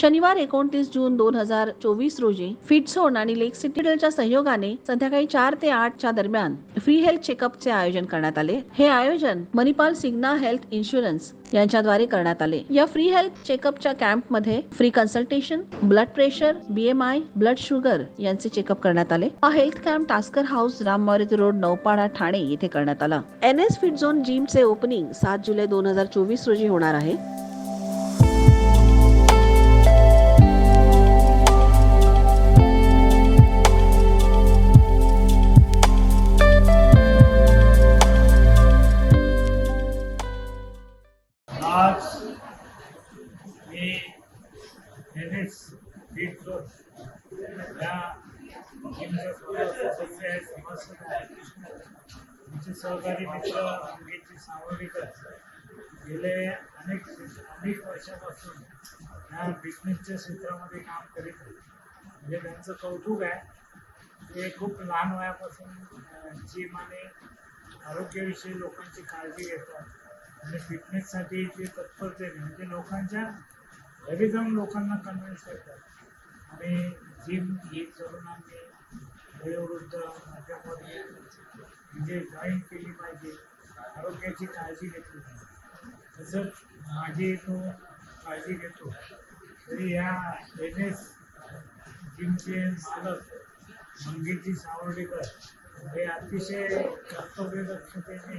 शनिवार एकोणतीस जून दोन हजार चोवीस रोजी फिटझोन आणि लेक सिटीडलच्या सहयोगाने संध्याकाळी चार ते आठच्या दरम्यान फ्री हेल्थ चेकअपचे आयोजन करण्यात आले. हे आयोजन मणिपाल सिग्ना हेल्थ इन्शुरन्स यांच्याद्वारे करण्यात आले. या फ्री हेल्थ चेकअपच्या कॅम्पमध्ये free consultation blood pressure BMI blood sugar यांचे चेकअप करण्यात आले. हा health camp Tasker house Ram Maruti road Naupada Thane येथे करण्यात आला. एन एस फिट झोन जिमचे ओपनिंग सात जुलै दोन हजार चोवीस रोजी होणार आहे. या जिमचे सदस्य आहेत सहकारी मित्र अंगेची सावळीकर गेले अनेक अनेक वर्षापासून ह्या बिझनेसच्या क्षेत्रामध्ये काम करीत होते म्हणजे त्यांचं कौतुक आहे ते खूप लहान वयापासून जिम आणि आरोग्याविषयी लोकांची काळजी घेतात आणि फिटनेससाठी ते तत्परतेने म्हणजे लोकांच्या घरी जाऊन लोकांना कन्व्हिन्स करतात. आणि जिम ही तरुणांनी वयोवृद्ध मध्यमवर्गीय म्हणजे जॉईन केली पाहिजे. आरोग्याची काळजी घेतली पाहिजे. तसंच माझी तो काळजी घेतो. तरी ह्या एन एस जिमचे मालक मंगेशजी सावर्डेकर हे अतिशय कर्तव्यदक्षतेने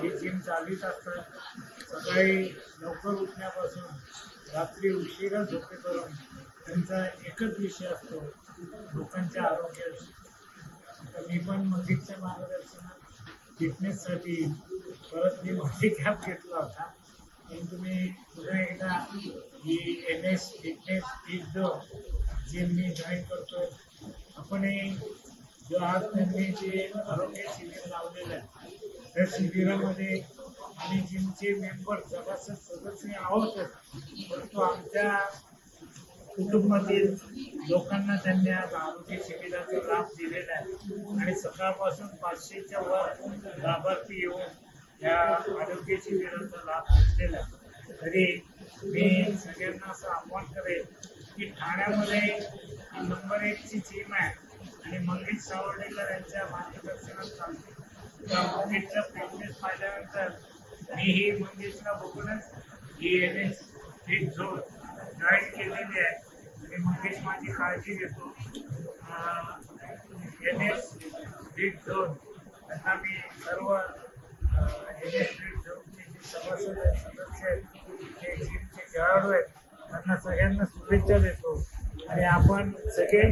ही जिम चालित असतात. सकाळी लवकर उठण्यापासून रात्री उशिरा झोपेपर्यंत त्यांचा एकच विषय असतो लोकांच्या आरोग्याविषयी. तर मी पण मंगेशच्या मार्गदर्शनात फिटनेससाठी परत मी मोठी कॅप घेतला होता. परंतु मी पुन्हा एकदा ही N S fitness is the gym me join करतो आपणही जो आज त्यांनी जे आरोग्य शिबिर लावलेलं आहे त्या शिबिरामध्ये आम्ही जिमचे मेंबर सभासद सदस्य आहोतच. परंतु आमच्या कुटुंबातील लोकांना त्यांनी आज आरोग्य शिबिराचा लाभ दिलेला आहे. आणि सकाळपासून पाचशेच्या वर लाभार्थी येऊन या आरोग्य शिबिराचा लाभ घेतलेला आहे. तरी मी सगळ्यांना असं आव्हान करेन की ठाण्यामध्ये नंबर एकची टीम आहे आणि मंगेश सावर्डेकर यांच्या मार्गदर्शनात चालते. त्या मंगेशचा फिटनेस पाहिल्यानंतर मी ही मंगेशला बघूनच ही N S fit zone guide केलेली आहे. आणि मंगेश माझी काळजी घेतो. एन एस फिट झोन त्यांना मी सर्व एन एस फिट झोनचे जे सभासद आहेत सदस्य आहेत जे जिमचे खेळाडू आहेत त्यांना सगळ्यांना शुभेच्छा देतो. आणि आपण सगळे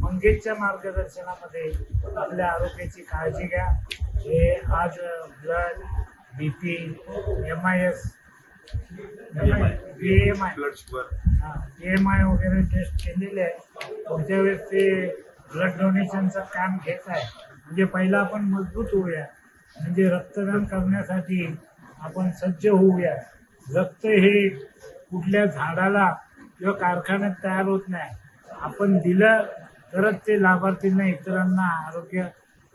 मंगेशच्या मार्गदर्शनामध्ये आपल्या आरोग्याची काळजी घ्या. हे आज blood B P M I S M I blood sugar B M I वगैरे टेस्ट केलेले आहे. पुढच्या वेळेस ते ब्लड डोनेशनचा काम घेत आहे. म्हणजे पहिला आपण मजबूत होऊया. म्हणजे रक्तदान करण्यासाठी आपण सज्ज होऊया. रक्त हे कुठल्या झाडाला किंवा कारखान्यात तयार होत नाही. आपण दिलं तरच ते लाभार्थींना इतरांना आरोग्य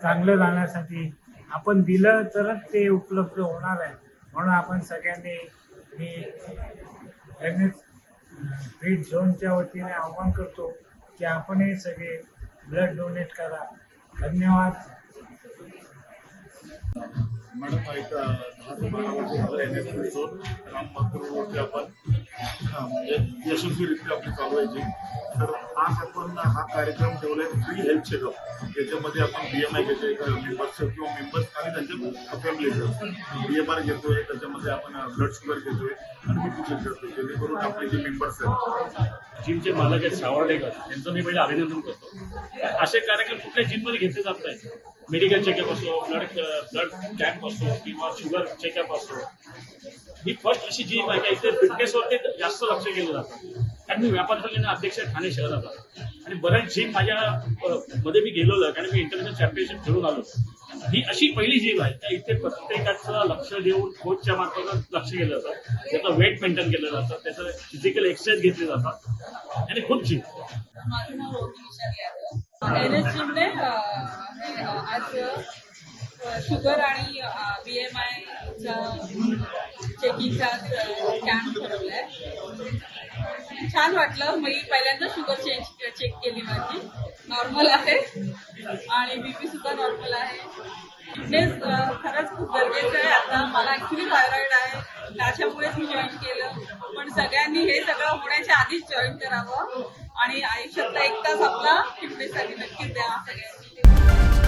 चांगलं राहण्यासाठी. आपण दिलं तरच ते उपलब्ध होणार आहे. म्हणून आपण सगळ्यांनी मी एम एस फिट झोनच्या वतीने आव्हान करतो की आपण हे सगळे ब्लड डोनेट करा. धन्यवाद. मॅडम एक दहा ते बारा वर्ष झालं एन एस झोन रामबागपूरवरती आपण पण म्हणजे यशस्वीरित्या आपली चालवायची तर आज आपण हा कार्यक्रम ठेवलाय फ्री हेल्थ चेकअप याच्यामध्ये आपण बी एम आय घेतोय मेंबर्स किंवा मेंबर्स आणि त्यांच्या फॅमिलीचं बी एम आर घेतोय त्याच्यामध्ये आपण ब्लड शुगर घेतोय आणि बी चेक करतोय जेणेकरून आपले जे मेंबर्स आहेत. जिमचे मालक आहेत सावर्डेकर त्यांचं मी पहिले अभिनंदन करतो. असे कार्यक्रम कुठल्या जिममध्ये घेतले जात नाही मेडिकल चेकअप असो ब्लड ब्लड कॅम्प असो किंवा शुगर चेकअप असो. ही फर्स्ट अशी जिम आहे का? इथे फिटनेसवरती जास्त लक्ष केलं जातं. कारण मी व्यापार संघाने अध्यक्ष ठाणे ठाणे शहराचा आणि बऱ्याच जिम माझ्या मध्ये मी गेलेलं कारण मी इंटरनॅशनल चॅम्पियनशिप खेळून आलो ही अशी पहिली जिम आहे त्या इथे प्रत्येकाचं लक्ष देऊन कोचच्या मार्फत लक्ष केलं जातं. त्याचं वेट मेंटेन केलं जातं. त्याचं फिजिकल एक्सरसाइज घेतले जातात. आणि खूप जिम आज शुगर आणि बी चेकिंगचा कॅम्प ठरवलाय. छान वाटलं. मी पहिल्यांदा शुगर चेंज चेक केली माझी. नॉर्मल आहे. आणि बीपी सुद्धा नॉर्मल आहे. फिटनेस खरंच खूप गरजेचं आहे. आता मला ऍक्च्युली थायरॉइड आहे. त्याच्यामुळेच मी जॉईन केलं. पण सगळ्यांनी हे सगळं होण्याच्या आधीच जॉईन करावं. आणि आयुष्यातला एक तास आपला फिटनेससाठी नक्कीच द्या सगळ्यांनी.